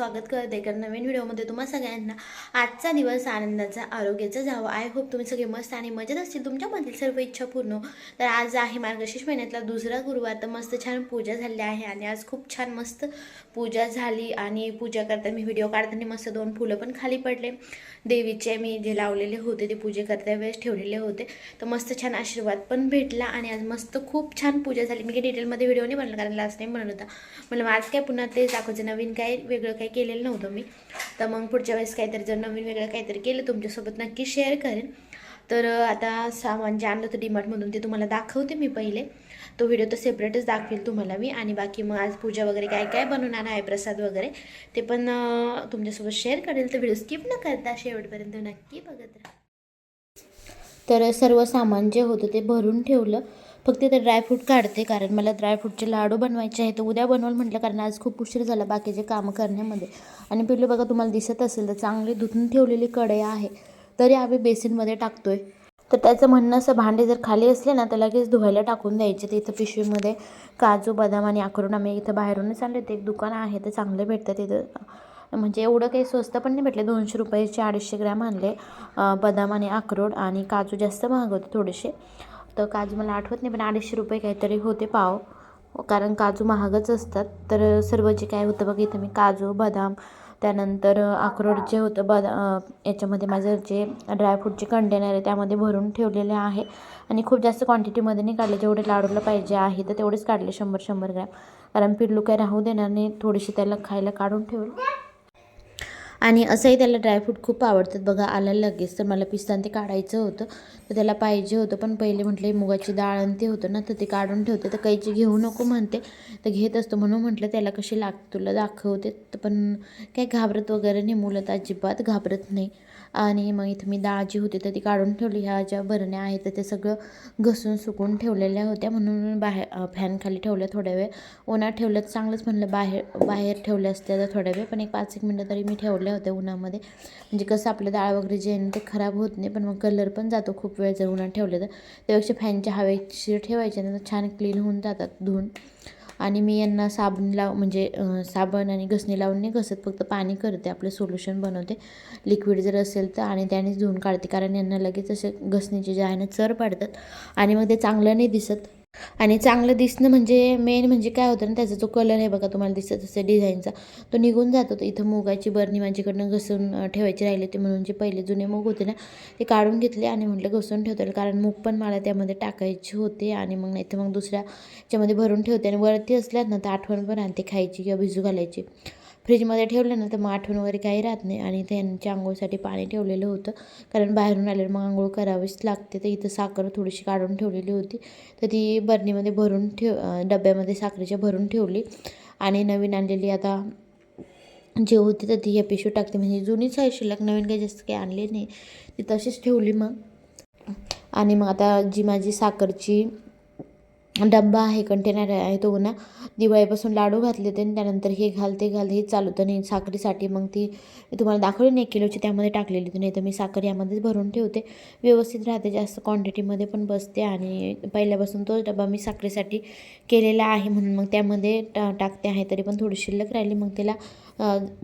स्वागत करते. एका नवीन व्हिडिओमध्ये तुम्हा सगळ्यांना आजचा दिवस आनंदाचा आरोग्याचा जावा. आय होप तुम्ही सगळे मस्त आणि मजेत असतील. तुमच्यामधील सर्व इच्छा पूर्ण तर आज आहे मार्गशीर्ष महिन्यातला दुसरा गुरुवार. तर मस्त छान पूजा झाली आहे आणि आज खूप छान मस्त पूजा झाली आणि पूजा करताना मी व्हिडिओ काढताना मस्त दोन फुलं पण खाली पडले. देवीचे मी जे लावलेले होते ते पूजे करता वेळेस ठेवलेले होते. तर मस्त छान आशीर्वाद पण भेटला आणि आज मस्त खूप छान पूजा झाली. मी काही डिटेलमध्ये व्हिडिओ नाही बनला कारण लास्ट टाईम बनवला होता. म्हणलं आज काय पुन्हा ते दाखवायचं. नवीन काय वेगळं काही केलेलं नव्हतं मी. तर मग पुढच्या वेळेस काहीतरी जर नवीन वेगळं काहीतरी केलं तुमच्यासोबत नक्की शेअर करेन. तर आता सामान जे आणलं होतं डीमार्टमधून ते तुम्हाला दाखवते मी पहिले. तो व्हिडिओ तर सेपरेटच दाखवेल तुम्हाला मी. आणि बाकी मग आज पूजा वगैरे काय काय बनवणार आहे प्रसाद वगैरे ते पण तुमच्यासोबत शेअर करेल. तर व्हिडिओ स्किप न करता शेवटपर्यंत नक्की बघत राहा. तर सर्व सामान जे होतं ते भरून ठेवलं. फक्त ते ड्रायफ्रूट काढते कारण मला ड्रायफ्रूटचे लाडू बनवायचे आहे तर उद्या बनवाल म्हटलं कारण आज खूप उशीर झाला बाकीचे कामं करण्यामध्ये. आणि पिल्लू बघा तुम्हाला दिसत असेल तर चांगली धुतून ठेवलेली कढई आहे. तरी आम्ही बेसिनमध्ये टाकतोय. तर त्याचं म्हणणं असं भांडे जर खाली असले ना तर लगेच धुवायला टाकून द्यायचे. तर इथं पिशवीमध्ये काजू बदाम आणि अक्रोड आम्ही इथं बाहेरूनच आणले ते एक दुकान आहे तर चांगले भेटतं तिथं म्हणजे एवढं काही स्वस्त पण नाही भेटले. दोनशे रुपयाचे अडीचशे ग्रॅम आणले. बदाम आणि अक्रोड आणि काजू जास्त महाग होते थोडेसे. तर काजू मला आठवत नाही पण अडीचशे रुपये काहीतरी होते पाव. कारण काजू महागच असतात. तर सर्व जे काय होतं बघा इथं मी काजू बदाम त्यानंतर अक्रोड जे होतं बदा याच्यामध्ये माझं जे ड्रायफ्रूटचे कंटेनर आहे त्यामध्ये भरून ठेवलेले आहे. आणि खूप जास्त क्वांटिटीमध्ये नाही काढले. जेवढे लाडूला पाहिजे आहे तर तेवढेच काढले शंभर शंभर ग्रॅम. कारण पिल्लू काय राहू देणार नाही. थोडीशी त्याला खायला काढून ठेवलं. आणि असंही त्याला ड्रायफ्रूट खूप आवडतात. बघा आलं लगेच. तर मला पिस्तान ते काढायचं होतं. तर त्याला पाहिजे होतं. पण पहिले म्हटले मुगाची डाळ आणि ते होतं ना तर ते काढून ठेवते. तर कैची घेऊ नको म्हणते. तर घेत असतो म्हणून म्हटलं त्याला कशी लाग तुला दाखवते. तर पण काही घाबरत वगैरे नाही मुलं तर अजिबात घाबरत नाही. आणि मग इथं मी डाळ जी होती तर ती काढून ठेवली. ह्या ज्या भरण्या आहेत तर ते सगळं घसून सुकून ठेवलेल्या होत्या. म्हणून बाहेर फॅनखाली ठेवल्या थोड्या वेळ. उन्हात ठेवलं तर चांगलंच म्हणलं बाहेर बाहेर ठेवल्या असत्या तर थोड्या वेळ. पण एक पाच एक मिनटं तरी मी ठेवलं. ठेवल्या होत्या उन्हामध्ये. म्हणजे कसं आपलं डाळ वगैरे जे आहे ना ते खराब होत नाही पण मग कलर पण जातो खूप वेळ जर उन्हात ठेवलं तर. त्यापेक्षा फॅनच्या हवेशीर ठेवायचे ना तर छान क्लीन होऊन जातात धुवून. आणि मी यांना साबण लाव म्हणजे साबण आणि घसणी लावून नाही घसत फक्त पाणी करते आपलं सोल्युशन बनवते. लिक्विड जर असेल तर आणि त्यानेच धुवून काढते कारण यांना लगेच असे घसणीचे जे आहे ना चर पाडतात. आणि मग ते चांगलं नाही दिसत. आणि चांगलं दिसणं म्हणजे मेन म्हणजे काय होतं ना त्याचा जो कलर आहे बघा तुम्हाला दिसत असेल डिझाईनचा तो निघून जातो. तर इथं मुगाची बरणी माझ्याकडनं घसून ठेवायची राहिली होती म्हणून जे पहिले जुने मूग होते ना ते काढून घेतले आणि म्हटलं घसून ठेवता येईल कारण मूग पण मला त्यामध्ये टाकायचे होते आणि मग नाही तर मग दुसऱ्या याच्यामध्ये भरून ठेवते. आणि वरती असल्यात ना तर आठवण पण आणते खायची किंवा भिजू घालायची. फ्रीजमध्ये ठेवलं ना तर मग आठवण वगैरे काही राहत नाही. आणि त्यांच्या आंघोळीसाठी पाणी ठेवलेलं होतं. कारण बाहेरून आल्यावर मग आंघोळ करावीच लागते. तर इथं साखर थोडीशी काढून ठेवलेली होती. तर ती बरणीमध्ये भरून ठेव डब्यामध्ये साखरेच्या भरून ठेवली. आणि नवीन आणलेली आता जे होती तर ती या पिशवी टाकते. म्हणजे जुनीच आहे शिल्लक नवीन काही जास्त काही आणली नाही. ती तशीच ठेवली मग. आणि मग आता जी माझी साखरची डब्बा आहे कंटेनर आहे तो ना दिवाळीपासून लाडू घातले होते आणि त्यानंतर हे घाल ते घाल हे चालू होतं आणि साखरेसाठी मग ती मी तुम्हाला दाखवली नाही एक किलोची त्यामध्ये टाकलेली होती नाही तर मी साखर यामध्येच भरून ठेवते. व्यवस्थित राहते जास्त क्वांटिटीमध्ये पण बसते आणि पहिल्यापासून तोच डबा मी साखरेसाठी केलेला आहे म्हणून मग त्यामध्ये टा टाकते आहे तरी पण थोडी शिल्लक राहिली. मग त्याला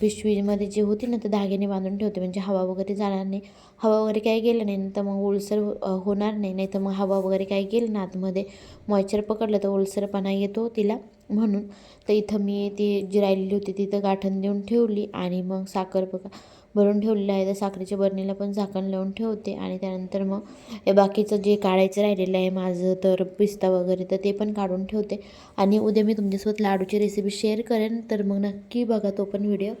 पिशवीमध्ये जे होती ना तर धाग्याने बांधून ठेवते म्हणजे हवा वगैरे जाणार नाही. हवा वगैरे काही गेलं नाही तर मग ओलसर होणार नाही नाही तर मग हवा वगैरे काही गेलं ना आतमध्ये मॉइश्चर पकडलं तर ओलसरपणा येतो तिला. म्हणून. तर इथं मी ती जी राहिलेली होती तिथं गाठण देऊन ठेवली आणि मग साखर बघा भरून ठेवलेलं आहे. तर साखरेच्या बरणीला पण झाकण लावून ठेवते आणि त्यानंतर मग हे बाकीचं जे काढायचं राहिलेलं आहे माझं तर पिस्ता वगैरे तर ते पण काढून ठेवते. आणि उद्या मी तुमच्यासोबत लाडूची रेसिपी शेअर करेन. तर मग नक्की बघा तो पण व्हिडिओ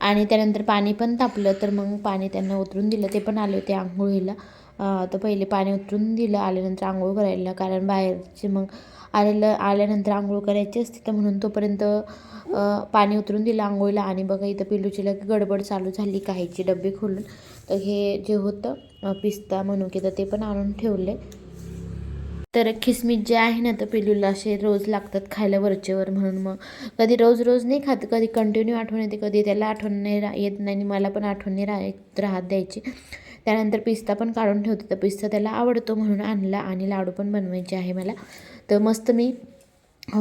आणि त्यानंतर पाणी पण तापलं. तर मग पाणी त्यांना उतरून दिलं. ते पण आले होते आंघोळीला. तर पहिले पाणी उतरून दिलं आल्यानंतर आंघोळ करायला कारण बाहेरचे मग आलेलं आल्यानंतर आंघोळ करायची असते तर म्हणून तोपर्यंत पाणी उतरून दिलं आंघोळीला. आणि बघा इथं पिलूची लगे गडबड चालू झाली काहीची डबे खोलून. तर हे जे होतं पिस्ता म्हणून की तर ते पण आणून ठेवले. तर खिसमिस जे आहे ना तर पिलूला असे रोज लागतात खायला वरचेवर म्हणून मग कधी रोज रोज नाही खात कधी कंटिन्यू आठवण येते कधी त्याला आठवण नाही रा येत नाही आणि मला पण आठवण नाही राहत राहत द्यायची. त्यानंतर पिस्ता पण काढून ठेवते. तर पिस्ता त्याला आवडतो म्हणून आणला आणि लाडू पण बनवायचे आहे मला. तर मस्त मी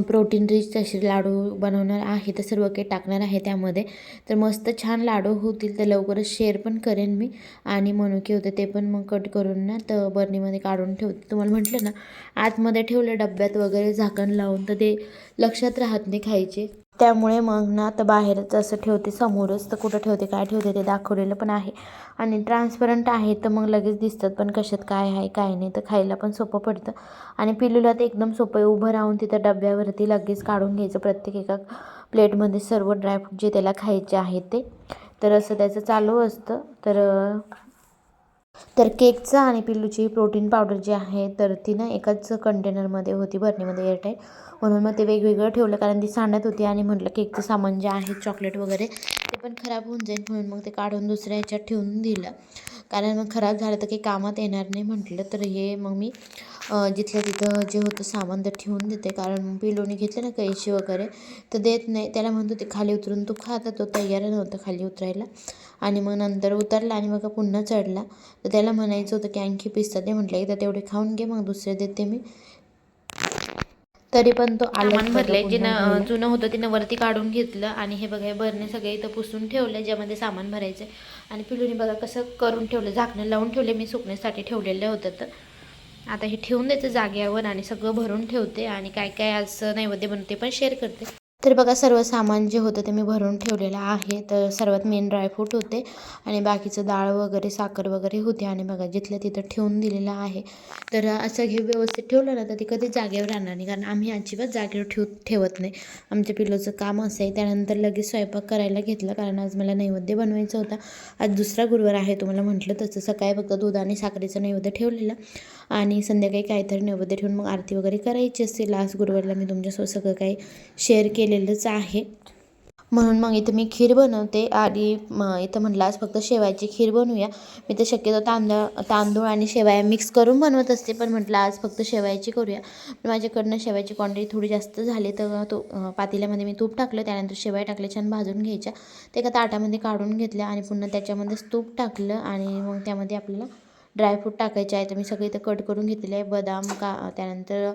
प्रोटीन रिच असे लाडू बनवणार आहे. तर सर्व काही टाकणार आहे त्यामध्ये. तर मस्त छान लाडू होतील तर लवकरच शेअर पण करेन मी. आणि मनुके होते ते पण मग कट करून ना तर बर्नीमध्ये काढून ठेवते. तुम्हाला म्हटलं ना आतमध्ये ठेवलं डब्यात वगैरे झाकण लावून तर ते लक्षात राहत नाही खायचे. त्यामुळे मग ना आता बाहेरच असं ठेवते समोरच तर कुठं ठेवते काय ठेवते ते दाखवलेलं पण आहे. आणि ट्रान्सपरंट आहे तर मग लगेच दिसतात पण कशात काय आहे काय नाही तर खायला पण सोपं पडतं. आणि पिलूला तर एकदम सोपं आहे उभं राहून तिथं डब्यावरती लगेच काढून घ्यायचं प्रत्येक एका प्लेटमध्ये सर्व ड्रायफ्रूट जे त्याला खायचे आहेत ते. तर असं त्याचं चालू असतं. तर तर केकचं आणि पिल्लूची प्रोटीन पावडर जी आहे तर ती ना एकाच कंटेनरमध्ये होती बरणीमध्ये एअरटाईट म्हणून मग ते वेगवेगळं ठेवलं कारण ती सांडत होती आणि म्हटलं केकचं सामान जे आहे चॉकलेट वगैरे ते पण खराब होऊन जाईल म्हणून मग ते काढून दुसऱ्या ह्याच्यात ठेवून दिलं. कारण मग खराब झालं तर काही कामात येणार नाही म्हटलं तर हे मग मी जिथलं तिथं जे होतं सामान तर ठेवून देते. कारण मग पिलोनी घेतलं ना कैशी वगैरे तर देत नाही. त्याला म्हणतो ते खाली उतरून तू खात तो तयार नव्हता खाली उतरायला. आणि मग नंतर उतरला आणि मग पुन्हा चढला. तर त्याला म्हणायचं होतं की आणखी पिस्ता ते म्हटलं एकदा तेवढे खाऊन घे मग दुसरे देते मी. तरी पण तो आलं भरले जे जुनं होतं तिनं वरती काढून घेतलं आणि हे बघा हे बरणे सगळे इथं पुसून ठेवलं ज्यामध्ये सामान भरायचं आणि पिलूने बघा कसं करून ठेवलं झाकणं लावून ठेवले मी सुकण्यासाठी ठेवलेलं होतं तर. आता हे ठेवून द्यायचं जाग्यावर आणि सगळं भरून ठेवते आणि काय काय आज नैवेद्य बनवते पण शेअर करते. तर बघा सर्व सामान जे होतं ते मी भरून ठेवलेलं आहे. तर सर्वात मेन ड्रायफ्रूट होते आणि बाकीचं डाळ वगैरे साखर वगैरे होते आणि बघा जिथल्या तिथं ठेवून दिलेलं आहे. तर असं हे व्यवस्थित ठेवलं ना तर ते कधी जागेवर राहणार नाही. कारण आम्ही अजिबात जागेवर ठेव ठेवत नाही. आमच्या पिलोचं काम असं आहे. त्यानंतर लगेच स्वयंपाक करायला घेतलं. कारण आज मला नैवेद्य बनवायचा होता. आज दुसरा गुरुवार आहे तुम्हाला म्हटलं तसं. सकाळी फक्त दूध आणि साखरेचं नैवेद्य ठेवलेलं. आणि संध्याकाळी काहीतरी नैवेद्य ठेवून मग आरती वगैरे करायची असते. लास्ट गुरुवारला मी तुमच्यासोबत सगळं काही शेअर केलेलंच आहे. म्हणून मग इथं मी खीर बनवते आणि मग इथं म्हटलं आज फक्त शेवायची खीर बनवूया. मी तर शक्यतो तांदळ तांदूळ आणि शेवाया मिक्स करून बनवत असते पण म्हटलं आज फक्त शेवायची करूया. पण माझ्याकडनं शेवायची क्वांटिटी थोडी जास्त झाली तर तो पातेल्यामध्ये मी तूप टाकलं त्यानंतर शेवाय टाकल्या छान भाजून घ्यायच्या. ते एका ताटामध्ये काढून घेतल्या आणि पुन्हा त्याच्यामध्येच तूप टाकलं आणि मग त्यामध्ये आपल्याला ड्रायफ्रूट टाकायचे आहे. तर मी सगळे इथं कट करून घेतलेले आहे. बदाम का त्यानंतर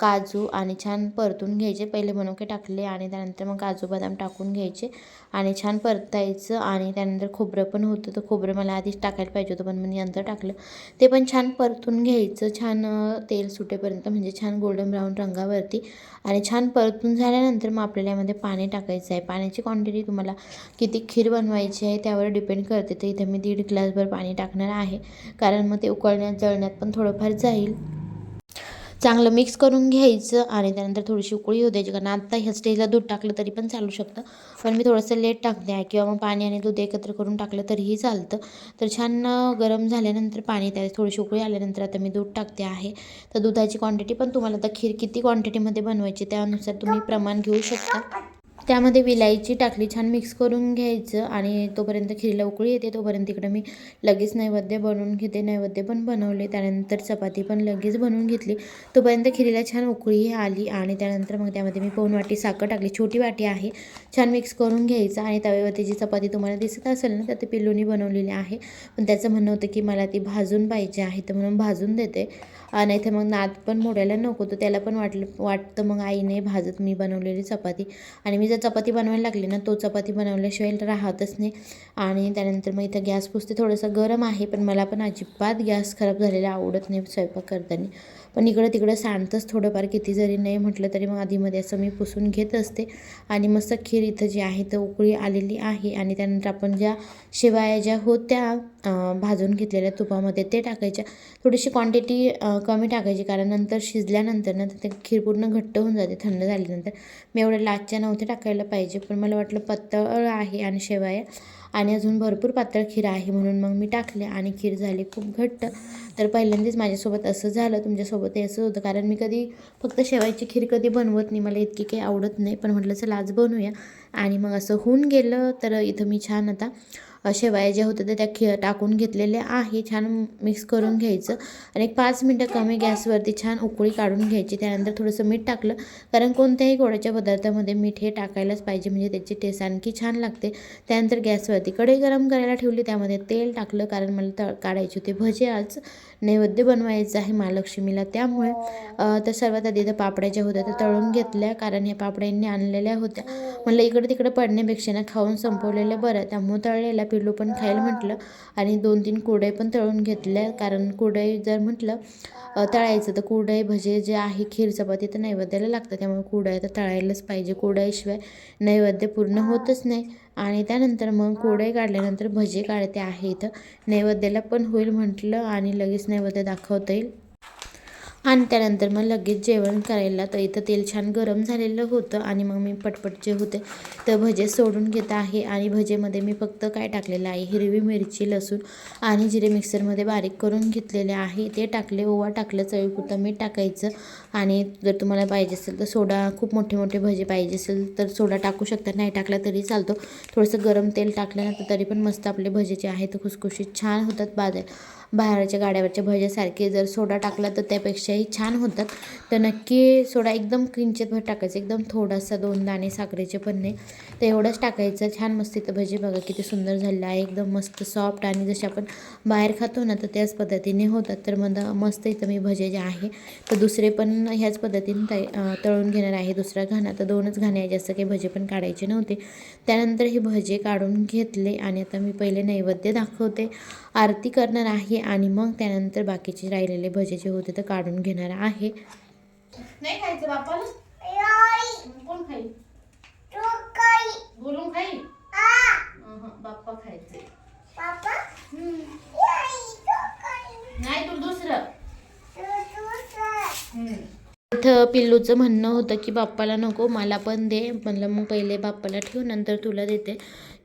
काजू आणि छान परतून घ्यायचे. पहिले मनुके टाकले आणि त्यानंतर मग काजू बदाम टाकून घ्यायचे आणि छान परतायचं आणि त्यानंतर खोबरं पण होतं. तर खोबरं मला आधीच टाकायला पाहिजे होतं पण मी नंतर टाकलं. ते पण छान परतून घ्यायचं. छान तेल सुटेपर्यंत म्हणजे छान गोल्डन ब्राऊन रंगावरती आणि छान परतून झाल्यानंतर मग आपल्याला यामध्ये पाणी टाकायचं आहे. पाण्याची क्वांटिटी तुम्हाला किती खीर बनवायची आहे त्यावर डिपेंड करते. तर इथं मी दीड ग्लासभर पाणी टाकणार आहे. कारण मग ते उकळण्यात जळण्यात पण थोडंफार जाईल. चांगलं मिक्स करून घ्यायचं आणि त्यानंतर थोडीशी उकळी होऊ द्यायची. कारण आत्ता ह्या स्टेजला दूध टाकलं तरी पण चालू शकतं. पण मी थोडंसं लेट टाकते आहे. किंवा मग पाणी आणि दूध एकत्र करून टाकलं तरीही चालतं. तर छान गरम झाल्यानंतर पाणी त्यात थोडीशी उकळी आल्यानंतर आता मी दूध टाकते आहे. तर दुधाची क्वांटिटी पण तुम्हाला आता खीर किती क्वांटिटीमध्ये बनवायची त्यानुसार तुम्ही प्रमाण घेऊ शकता. त्यामध्ये विलायची टाकली छान मिक्स करून घ्यायचं आणि तोपर्यंत खिरीला उकळी येते. तोपर्यंत इकडं मी लगेच नैवेद्य बनवून घेते. नैवेद्य पण बनवले. त्यानंतर चपाती पण लगेच बनवून घेतली. तोपर्यंत खिरीला छान उकळी आली आणि त्यानंतर मग त्यामध्ये मी पाऊण वाटी साखर टाकली. छोटी वाटी आहे. छान मिक्स करून घ्यायचं आणि तव्यावरती जी चपाती तुम्हाला दिसत असेल ना तर ते पिल्लूनी बनवलेली आहे. पण त्याचं म्हणणं होतं की मला ती भाजून पाहिजे आहे तर म्हणून भाजून देते. आणि इथे मग नाद पण मोडायला नको. तर त्याला पण वाटलं वाटतं मग आईने भाजत मी बनवलेली चपाती. आणि मी जर चपाती बनवायला लागली ना तो चपाती बनवल्याशिवाय राहतच नाही. आणि त्यानंतर मग इथं गॅस पुसते. थोडंसं गरम आहे पण मला पण अजिबात गॅस खराब झालेला आवडत नाही स्वयंपाक करताना. पण इकडं तिकडं सांडतंच थोडंफार किती जरी नाही म्हटलं तरी मग आधीमध्ये असं मी पुसून घेत असते. आणि मस्त खीर इथं जी आहे तर उकळी आलेली आहे. आणि त्यानंतर आपण ज्या शिवाया ज्या होत्या भाजून घेतलेल्या तुपामध्ये ते टाकायच्या थोडीशी क्वांटिटी कमी टाकायची कारण नंतर शिजल्यानंतर ना ते खीर पूर्ण घट्ट होऊन जाते थंड झाल्यानंतर. मी एवढ्या लाटच्या नव्हते टाकायला पाहिजे पण मला वाटलं पातळ आहे आणि शेवाय आणि अजून भरपूर पातळ खीर आहे म्हणून मग मी टाकले आणि खीर झाली खूप घट्ट. तर पहिल्यांदाच माझ्यासोबत असं झालं तुमच्यासोबतही असं होतं. कारण मी कधी फक्त शेवायची खीर कधी बनवत नाही मला इतकी काही आवडत नाही. पण म्हटलं चला आज बनवूया. आणि मग असं होऊन गेलं तर इथं मी छान आता शेवाया ज्या होत्या त्या खि टाकून घेतलेल्या आहे. छान मिक्स करून घ्यायचं. आणि एक पाच मिनटं कमी गॅसवरती छान उकळी काढून घ्यायची. त्यानंतर थोडंसं मीठ टाकलं. कारण कोणत्याही गोड्याच्या पदार्थामध्ये मीठ हे टाकायलाच पाहिजे. म्हणजे त्याची टेस्ट आणखी छान लागते. त्यानंतर गॅसवरती कढई गरम करायला ठेवली. त्यामध्ये तेल टाकलं. कारण मला तळ काढायचे होते. भजे आज नैवेद्य बनवायचं आहे महालक्ष्मीला. त्यामुळे तर सर्वात आधी तर पापड्या ज्या होत्या त्या तळून घेतल्या. कारण ह्या पापड्यांनी आणलेल्या होत्या. म्हणलं इकडे तिकडे पडण्यापेक्षा ना खाऊन संपवलेल्या बरं त्यामुळे तळलेल्या पिल्लू पण खाईल म्हटलं. आणि दोन तीन कुरडई पण तळून घेतल्या. कारण कुरडई जर म्हटलं तळायचं तर कुरडई भजे जे आहे खीर चपाती तर नैवेद्याला लागतं. त्यामुळे कुरडई तर तळायलाच पाहिजे. कुरडईशिवाय नैवेद्य पूर्ण होतच नाही. आणि त्यानंतर मग कुरडई काढल्यानंतर भजे काढते आहे इथं. नैवेद्याला पण होईल म्हटलं आणि लगेच नैवेद्य दाखवता येईल. आणि त्यानंतर मग लगेच जेवण करायला तर इथं तेल छान गरम झालेलं होतं आणि मग मी पटपट जे होते तर भजे सोडून घेत आहे आणि भजेमध्ये मी फक्त काय टाकलेलं आहे? हिरवी मिरची लसूण आणि जिरे मिक्सरमध्ये बारीक करून घेतलेले आहे. ते टाकले ओवा टाकलं चवीपुरतं मीठ टाकायचं आणि जर तुम्हाला पाहिजे असेल तर सोडा. खूप मोठे मोठे भजे पाहिजे असेल तर सोडा टाकू शकता नाही टाकला तरी चालतो. थोडंसं गरम तेल टाकल्यानंतर तरी पण मस्त आपले भजे जे आहेत ते खुसखुशीत छान होतात बाजार बाहेरच्या गाड्यावरच्या भज्यासारखे जर सोडा टाकला तर त्यापेक्षाही छान होतात. तर नक्की सोडा एकदम किंचित भर टाकायचं. एकदम थोडासा दोन दाणे साखरेचे पण नाही. तर एवढंच टाकायचं. छान मस्त इथं भजी बघा किती सुंदर झालेलं आहे. एकदम मस्त सॉफ्ट आणि जसे आपण बाहेर खातो ना तर त्याच पद्धतीने होतात. तर मग मस्त इथं मी भजे जे आहे तर दुसरे पण ह्याच पद्धतीने तय तळून घेणार आहे. दुसरा घाणा तर दोनच घाणे आहे. जास्त काही भजे पण काढायचे नव्हते. त्यानंतर हे भजे काढून घेतले आणि आता मी पहिले नैवेद्य दाखवते. आरती करणार आहे आणि मग त्यानंतर बाकीचे राहिलेले भजे जे होते ते काढून घेणार आहे. नाही खायचं बापाला? कोण खाईल? बोलून खाईल? बाप्पा खायचे. नाही तू दुसरं. इथं पिल्लूचं म्हणणं होतं की बाप्पाला नको मला पण दे. म्हणलं मग पहिले बाप्पाला ठेव नंतर तुला देते.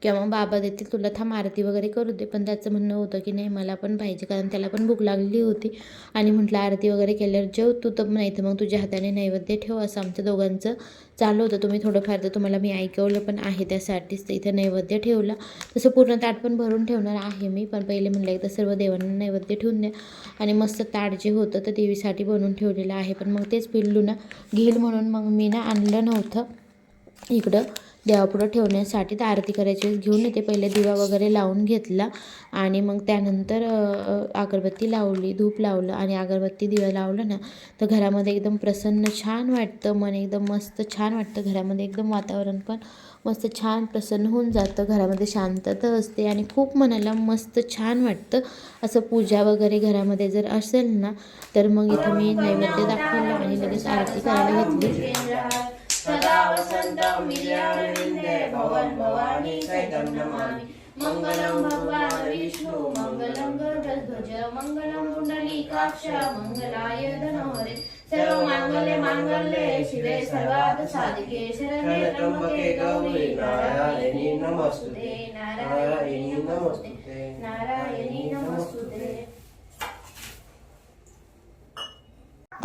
किंवा मग बाबा देतील तुला थांब आरती वगैरे करू दे. पण त्याचं म्हणणं होतं की नाही मला पण पाहिजे. कारण त्याला पण भूक लागली होती. आणि म्हटलं आरती वगैरे केल्यावर जेव तू तर नाही तर मग तुझ्या हाताने नैवेद्य ठेव असं आमच्या दोघांचं चालू होतं. तुम्ही थोडंफार तर तुम्हाला मी ऐकवलं पण आहे त्यासाठीच तर इथं नैवेद्य ठेवलं. तसं पूर्ण ताट पण भरून ठेवणार आहे मी. पण पहिले म्हणलं एकदा सर्व देवांना नैवेद्य ठेवून द्या. आणि मस्त ताट जे होतं तर देवीसाठी बनवून ठेवलेलं आहे. पण मग तेच पिल्लू ना घेईल म्हणून मग मी ना आणलं नव्हतं इकडं. देवापुढं ठेवण्यासाठी तर आरती करायची. घेऊन येते. पहिले दिवा वगैरे लावून घेतला आणि मग त्यानंतर अगरबत्ती लावली धूप लावलं आणि अगरबत्ती दिवा लावलं ना तर घरामध्ये एकदम प्रसन्न छान वाटतं. मन एकदम मस्त छान वाटतं. घरामध्ये एकदम वातावरण पण मस्त छान प्रसन्न होऊन जातं. घरामध्ये शांतता असते आणि खूप मनाला मस्त छान वाटतं. असं पूजा वगैरे घरामध्ये जर असेल ना तर मग इथं मी नैवेद्य दाखवलं आणि लगेच आरती करायला घेतली. सदा वसन्तं विद्यारविन्दे भवन् भवानी सहितं नमामि। मङ्गलं भगवान् विष्णु मङ्गलं गरुडध्वज मङ्गलं पुण्डलीकाक्ष मङ्गलाय धनोहरे सर्वमाङ्गल्ये माङ्गल्ये शिवे सर्वार्थ साधिके शरण्ये त्र्यम्बके गौरी नारायणी नमस्तुते नारायणी नमस्तुते नारायणी नमस्तुते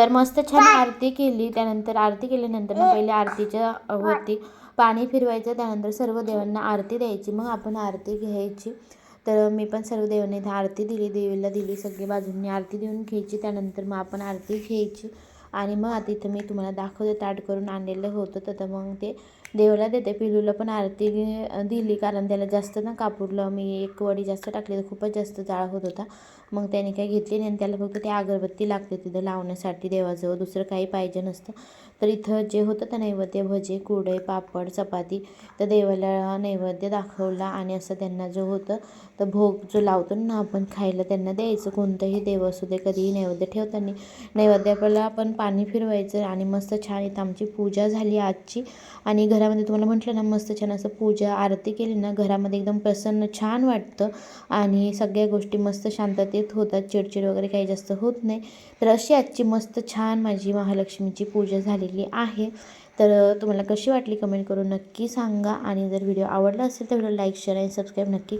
तर मस्त छान आरती केली त्यानंतर आरती केल्यानंतर मग पहिले आरतीच्या वरती पाणी फिरवायचं त्यानंतर सर्व देवांना आरती द्यायची मग आपण आरती घ्यायची. तर मी पण सर्व देवांना आरती दिली देवीला दिली सगळी बाजूंनी आरती देऊन घ्यायची त्यानंतर मग आपण आरती घ्यायची. आणि मग आता इथं मी तुम्हाला दाखवते ताट करून आणलेलं होतं तर मग ते देवाला देते. पिलूला पण आरती दिली कारण त्याला जास्त ना कापूरलं मी एक वडी जास्त टाकली तर खूपच जास्त जाळ होत होता. मग त्याने काही घेतली नाही आणि त्याला फक्त ते अगरबत्ती लागते तिथं लावण्यासाठी देवाजवळ. दुसरं काही पाहिजे नसतं. तर इथं जे होतं तर नैवेद्य भजे कुडे पापड चपाती तर देवाला नैवेद्य दाखवला आणि असं त्यांना जो होतं तर भोग जो लावतो ना आपण खायला त्यांना द्यायचं. कोणतंही देव असू दे कधीही नैवेद्य ठेवताना. नैवेद्याला आपण पाणी फिरवायचं आणि मस्त छान इथं आमची पूजा झाली आजची. आणि घरामध्ये तुम्हाला म्हटलं ना मस्त छान असं पूजा आरती केली ना घरामध्ये एकदम प्रसन्न छान वाटतं. आणि सगळ्या गोष्टी मस्त शांततेत होतात चिडचिड वगैरे काही जास्त होत नाही. तर अशी आजची मस्त छान माझी महालक्ष्मीची पूजा झालेली आहे. तर तुम्हाला कशी वाटली कमेंट करून नक्की सांगा. आणि जर व्हिडिओ आवडला असेल तर व्हिडिओ लाईक शेअर आणि सबस्क्राईब नक्की